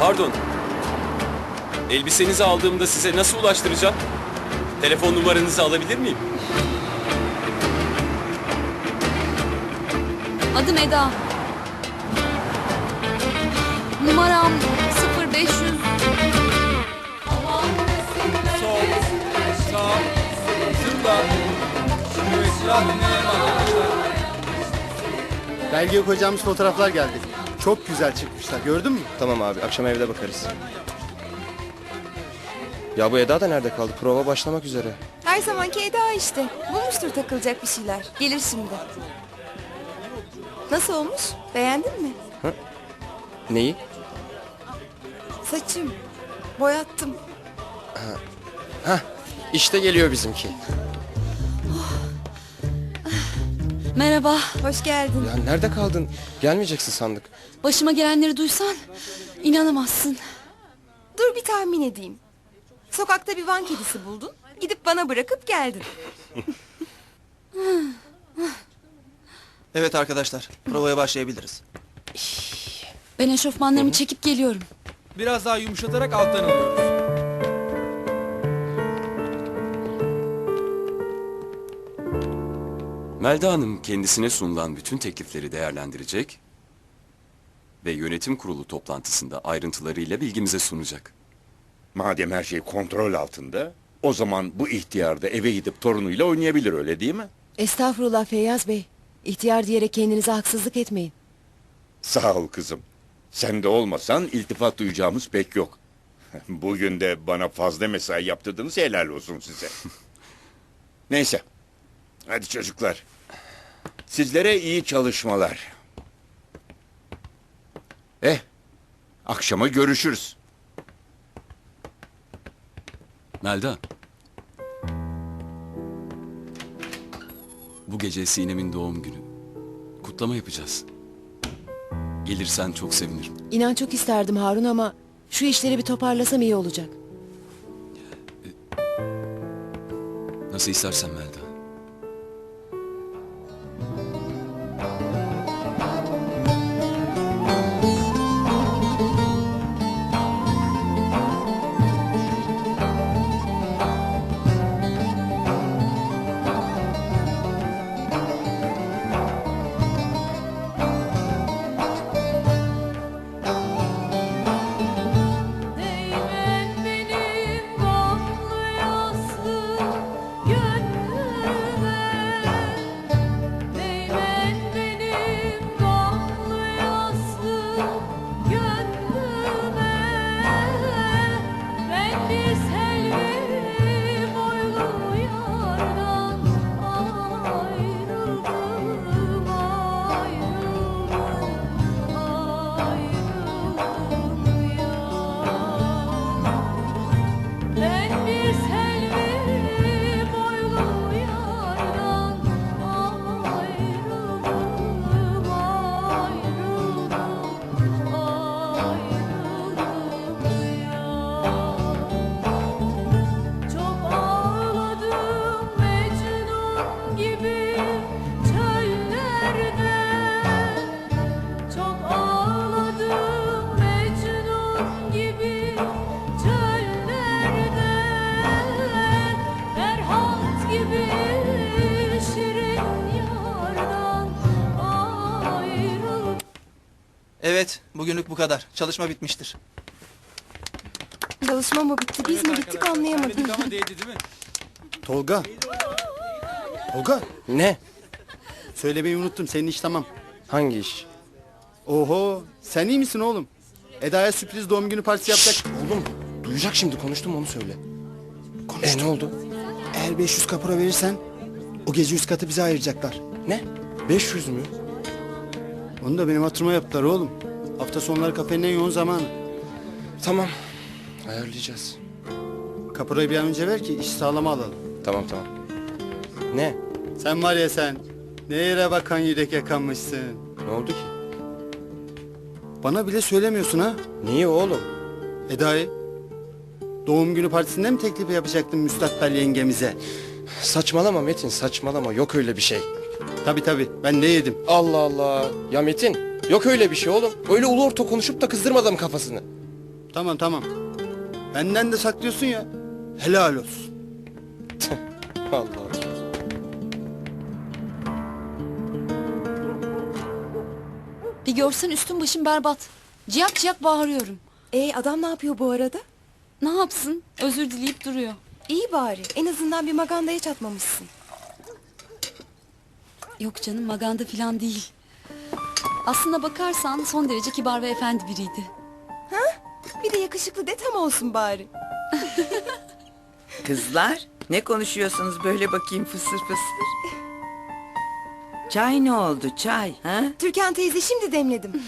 Pardon. Elbisenizi aldığımda size nasıl ulaştıracağım? Telefon numaranızı alabilir miyim? Adım Eda. Numaram 0500. Sol, sağ, zıpla. Evet, silah dinleyelim arkadaşlar. Belgeye koyacağımız fotoğraflar geldi. Çok güzel çıkmışlar. Gördün mü? Tamam abi akşam evde bakarız. Ya bu Eda da nerede kaldı? Prova başlamak üzere. Her zamanki Eda işte. Bulmuştur takılacak bir şeyler. Gelir şimdi. Nasıl olmuş? Beğendin mi? Neyi? Saçım. Boyattım. İşte geliyor bizimki. Merhaba. Hoş geldin. Ya nerede kaldın? Gelmeyeceksin sandık. Başıma gelenleri duysan inanamazsın. Dur bir tahmin edeyim. Sokakta bir van kedisi buldun. Gidip bana bırakıp geldin. Evet arkadaşlar, provaya başlayabiliriz. Ben eşofmanlarımı çekip geliyorum. Biraz daha yumuşatarak alttan alıyoruz. Melda Hanım kendisine sunulan bütün teklifleri değerlendirecek ve yönetim kurulu toplantısında ayrıntılarıyla bilgimize sunacak. Madem her şey kontrol altında, o zaman bu ihtiyar da eve gidip torunuyla oynayabilir öyle değil mi? Estağfurullah Feyyaz Bey. İhtiyar diyerek kendinize haksızlık etmeyin. Sağ ol kızım. Sen de olmasan iltifat duyacağımız pek yok. Bugün de bana fazla mesai yaptırdınız helal olsun size. Neyse. Hadi çocuklar. Sizlere iyi çalışmalar. Eh, akşama görüşürüz. Melda. Bu gece Sinem'in doğum günü. Kutlama yapacağız. Gelirsen çok sevinirim. İnan çok isterdim Harun ama şu işleri bir toparlasam iyi olacak. Nasıl istersen Melda. Bugünlük bu kadar. Çalışma bitmiştir. Çalışma mı bitti biz mi bittik anlayamadım. ama değdi değil mi? Tolga. Tolga. Ne? Söylemeyi unuttum. Senin iş tamam. Hangi iş? Oho. Sen iyi misin oğlum? Eda'ya sürpriz doğum günü partisi yapacak. Oğlum duyacak şimdi konuştum onu söyle. E ne oldu? Eğer 500 kapora verirsen o gece üst katı bize ayıracaklar. Ne? 500 mü? Onu da benim hatırıma yaptılar oğlum. Hafta sonları kafenin en yoğun zamanı. Tamam. Ayarlayacağız. Kaporayı bir an önce ver ki iş sağlama alalım. Tamam tamam. Ne? Sen var ya sen. Ne yere bakan yürek yakanmışsın. Ne oldu ki? Bana bile söylemiyorsun ha. Niye oğlum? Eda'yı. Doğum günü partisinde mi teklifi yapacaktın müstakbel yengemize? Saçmalama Metin saçmalama yok öyle bir şey. Tabi tabi ben ne yedim? Allah Allah. Ya Metin yok öyle bir şey oğlum. Öyle ulu orta konuşup da kızdırma adamın kafasını. Tamam tamam. Benden de saklıyorsun ya. Helal olsun. Allah Allah. Bir görsen üstüm başım berbat. Ciyak ciyak bağırıyorum. E adam ne yapıyor bu arada? Ne yapsın? Özür dileyip duruyor. İyi bari. En azından bir magandaya çatmamışsın. Yok canım maganda falan değil. Aslına bakarsan son derece kibar ve efendi biriydi. Bir de yakışıklı de tam olsun bari. Kızlar ne konuşuyorsunuz böyle bakayım fısır fısır. Çay ne oldu çay ha? Türkan teyze şimdi demledim.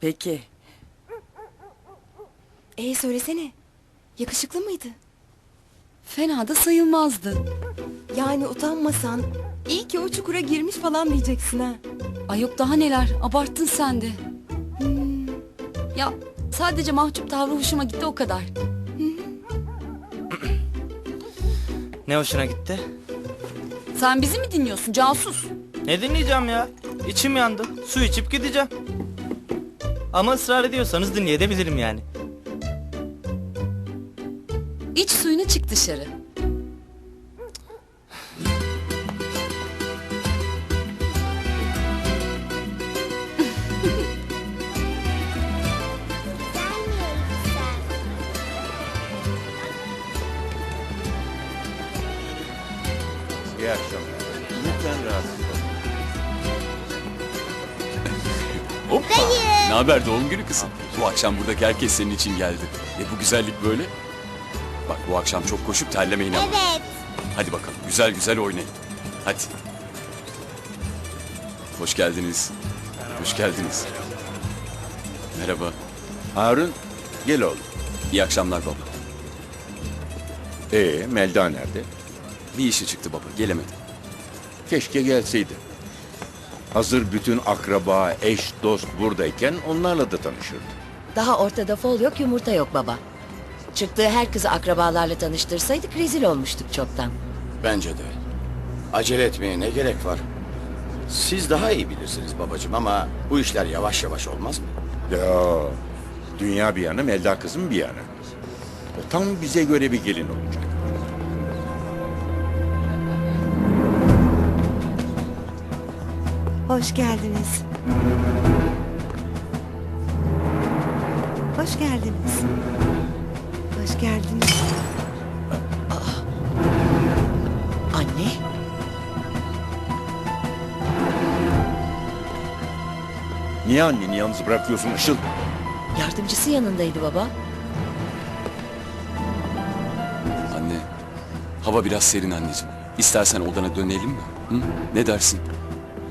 Peki E söylesene. Yakışıklı mıydı? Fena da sayılmazdı. Yani utanmasan iyi ki o çukura girmiş falan diyeceksin ha. Ay yok daha neler abarttın sen de. Hmm. Ya sadece mahcup tavrı hoşuma gitti o kadar. Ne hoşuna gitti? Sen bizi mi dinliyorsun casus? Ne dinleyeceğim ya? İçim yandı. Su içip gideceğim. Ama ısrar ediyorsanız dinleyebilirim yani. İç suyunu çık dışarı. İyi akşamlar. Lütfen rahatsız olun. Hoppa. Ne haber doğum günü kızım? Bu akşam buradaki herkes senin için geldi. E bu güzellik böyle. Bak bu akşam çok koşup terlemeyin ama. Evet. Hadi bakalım güzel güzel oynayın. Hadi. Hoş geldiniz. Hoş geldiniz. Merhaba. Harun gel oğlum. İyi akşamlar baba. Ee Melda nerede? Bir işi çıktı baba gelemedi. Keşke gelseydi. Hazır bütün akraba, eş, dost buradayken onlarla da tanışırdı. Daha ortada fol yok yumurta yok baba. Çıktığı her kızı akrabalarla tanıştırsaydık rezil olmuştuk çoktan. Bence de. Acele etmeye ne gerek var? Siz daha iyi bilirsiniz babacığım ama bu işler yavaş yavaş olmaz mı? Ya dünya bir yana, Melda kızım bir yana. O tam bize göre bir gelin olacak. Hoş geldiniz. Hoş geldiniz. Hoş geldiniz. Anne Niye anneni yalnız bırakıyorsun Işıl? yardımcısı yanındaydı baba. Anne hava biraz serin anneciğim. İstersen odana dönelim mi? Hı? Ne dersin?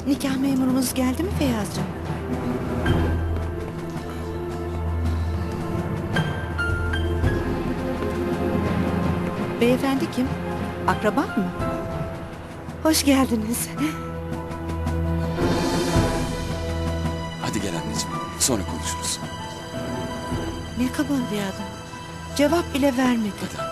Nikah memurumuz geldi mi Feyyazcığım? Beyefendi kim? Akraba mı? Hoş geldiniz. Hadi gel anneciğim. Sonra konuşuruz. Ne kaba bir adam. Cevap bile vermedi. Hadi.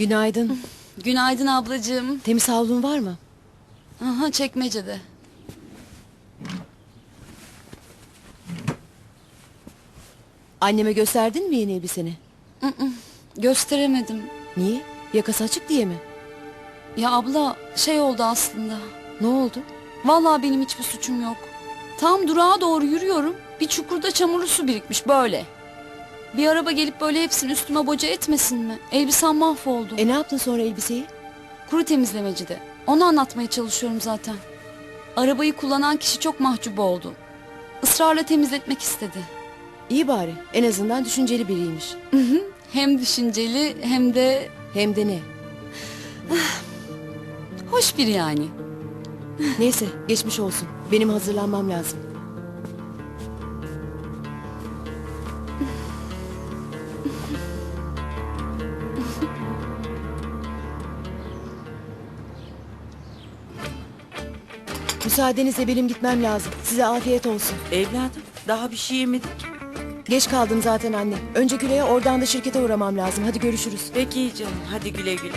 Günaydın. Günaydın ablacığım. Temiz havlun var mı? Aha çekmecede. Anneme gösterdin mi yeni elbiseni? Gösteremedim. Niye? Yakası açık diye mi? Ya abla şey oldu aslında. Ne oldu? Vallahi benim hiçbir suçum yok. Tam durağa doğru yürüyorum. Bir çukurda çamurlu su birikmiş böyle. Bir araba gelip böyle hepsini üstüme boca etmesin mi? Elbisem mahvoldu. E ne yaptın sonra elbiseyi? Kuru temizlemecide. Onu anlatmaya çalışıyorum zaten. Arabayı kullanan kişi çok mahcup oldu. Israrla temizletmek istedi. İyi bari. En azından düşünceli biriymiş. Hem düşünceli hem de Hem de ne? hoş biri yani. Neyse geçmiş olsun. Benim hazırlanmam lazım. Müsaadenizle benim gitmem lazım. Size afiyet olsun. Evladım daha bir şey yemedik. Geç kaldım zaten anne. Önce Güle'ye oradan da şirkete uğramam lazım. Hadi görüşürüz. Peki canım hadi güle güle.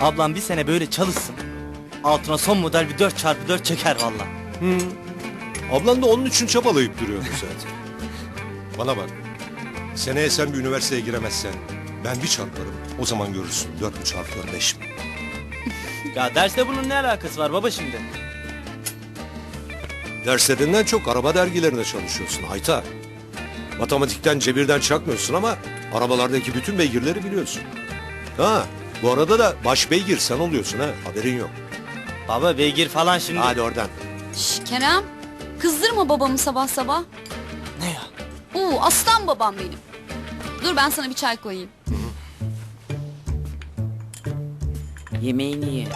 Ablam bir sene böyle çalışsın. Altına son model bir 4x4 çeker valla. Ablan da onun için çabalayıp duruyordu zaten. Bana bak. Seneye sen bir üniversiteye giremezsen ben bir çarparım. O zaman görürsün. Dört mü çarpıyor beş mi? Ya derste bunun ne alakası var baba şimdi? Derslerinden çok araba dergilerinde çalışıyorsun Hayta. Matematikten cebirden çakmıyorsun ama arabalardaki bütün beygirleri biliyorsun. Ha bu arada da baş beygir sen oluyorsun ha haberin yok. Baba beygir falan şimdi. Hadi oradan. Şş, Kerem kızdırma babamı sabah sabah. Ne ya? Uu aslan babam benim. Dur ben sana bir çay koyayım. Yemeğini ye.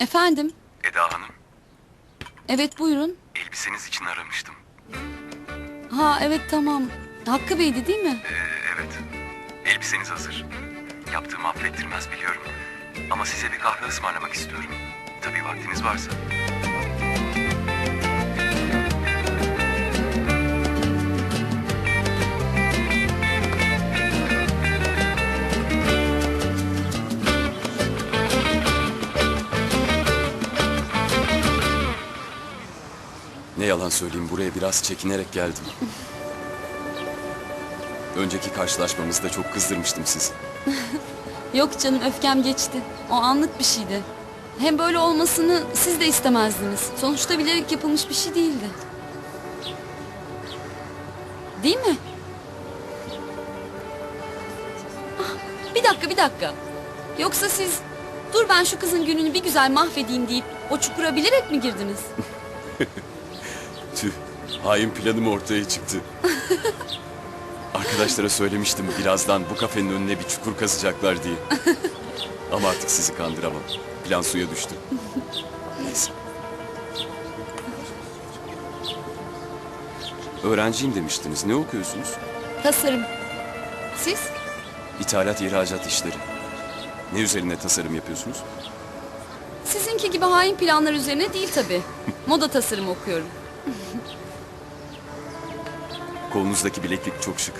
Efendim? Eda Hanım, Evet buyurun. elbiseniz için aramıştım. Ha evet tamam. Hakkı Bey'di değil mi? evet, elbiseniz hazır. Yaptığımı affettirmez biliyorum. Ama size bir kahve ısmarlamak istiyorum. Tabii vaktiniz varsa. Yalan söyleyeyim buraya biraz çekinerek geldim. Önceki karşılaşmamızda çok kızdırmıştım sizi. Yok canım öfkem geçti. O anlık bir şeydi. Hem böyle olmasını siz de istemezdiniz. Sonuçta bilerek yapılmış bir şey değildi. Değil mi? Ah, bir dakika bir dakika. Yoksa siz dur ben şu kızın gününü bir güzel mahvedeyim deyip o çukura bilerek mi girdiniz? Hain planım ortaya çıktı. Arkadaşlara söylemiştim birazdan bu kafenin önüne bir çukur kazacaklar diye. Ama artık sizi kandıramam. Plan suya düştü. Neyse. Öğrenciyim demiştiniz. Ne okuyorsunuz? Tasarım. Siz? İthalat ihracat işleri. Ne üzerine tasarım yapıyorsunuz? Sizinki gibi hain planlar üzerine değil tabii. Moda tasarım okuyorum. Kolunuzdaki bileklik çok şık.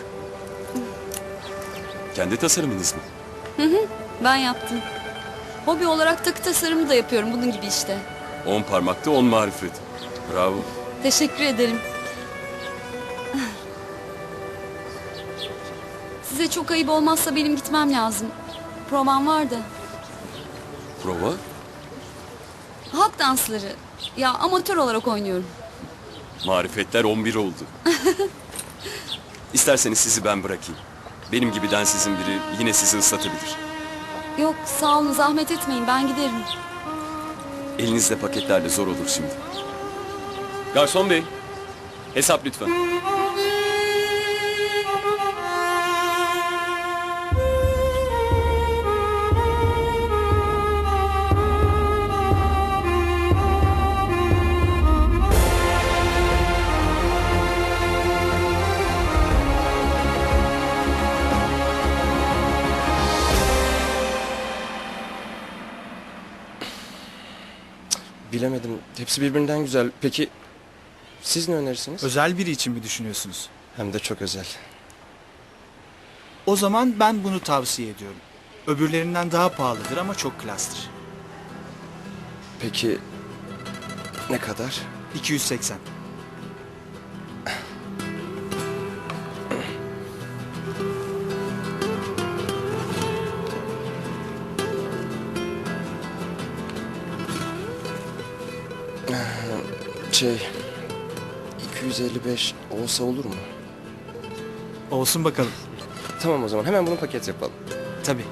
Kendi tasarımınız mı? Ben yaptım. Hobi olarak takı tasarımı da yapıyorum bunun gibi işte. On parmakta on marifet. Bravo. Teşekkür ederim. Size çok ayıp olmazsa benim gitmem lazım. Provam vardı. Prova? Halk dansları. Ya amatör olarak oynuyorum. Marifetler 11 oldu. İsterseniz sizi ben bırakayım. Benim gibi densizin biri yine sizi ıslatabilir. Yok sağ olun zahmet etmeyin ben giderim. Elinizde paketlerle zor olur şimdi. Garson bey, hesap lütfen. Bilemedim. Hepsi birbirinden güzel. Peki siz ne önerirsiniz? Özel biri için mi düşünüyorsunuz? Hem de çok özel. O zaman ben bunu tavsiye ediyorum. Öbürlerinden daha pahalıdır ama çok klastır. Peki ne kadar? 280. Şey 255 olsa olur mu? Olsun bakalım. Tamam o zaman hemen bunu paket yapalım. Tabii.